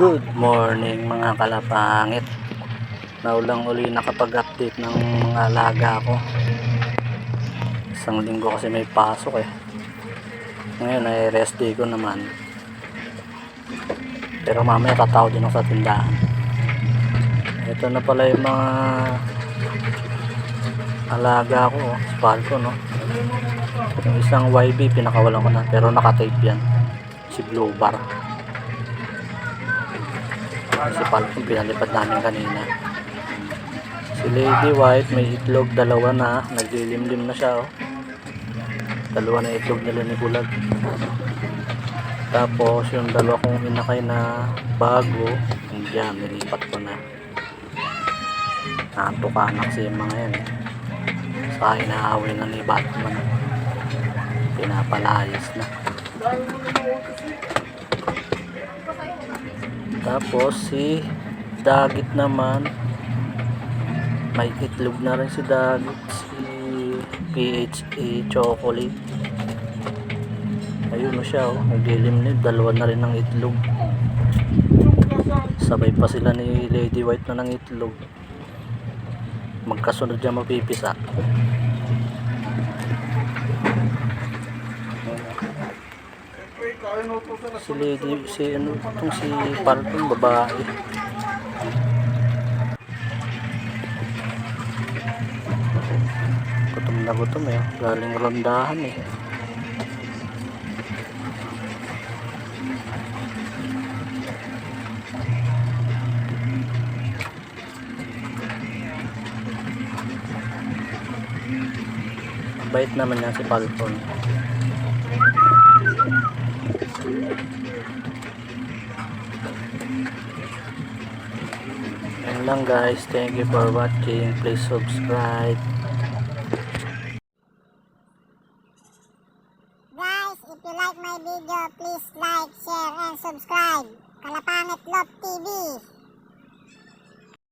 Good morning mga kalapangit. Naulang uli nakapag-update ng mga alaga ko. Isang linggo kasi may pasok eh. Ngayon ay rest day ko naman. Pero mamaya tataw din ako sa tindahan. Ito na pala yung mga alaga ko. oh. Spalco no. Yung isang YB pinakawalan ko na pero nakatape yan. Si Blue Bar. Si Falcon pinalipad namin kanina. Si Lady White may itlog dalawa na. Naglilimlim na siya oh. Dalawa na itlog nila ni Bulag. Tapos yung dalawa kong inakay na bago, nandiyan, nilipat ko na. Natukanak si mga yan eh. Sa inaaway na ni Batman. Pinapalayas na. Tapos si Dagit naman may itlog na rin si Dagit si PHA chocolate. Ayun o siya oh. Naglilimlim dalawa na rin ng itlog. Sabay pa sila ni Lady White na ng itlog. Magkasunod dyan mapipisa si Lady si ano itong si Falcon babae. Gutom na gutom eh. Galing rondahan eh. Bait naman yan si Falcon Yan lang guys. Thank you for watching. Please subscribe. Guys, if you like my video, please like, share, and subscribe. Kalapangit Love TV.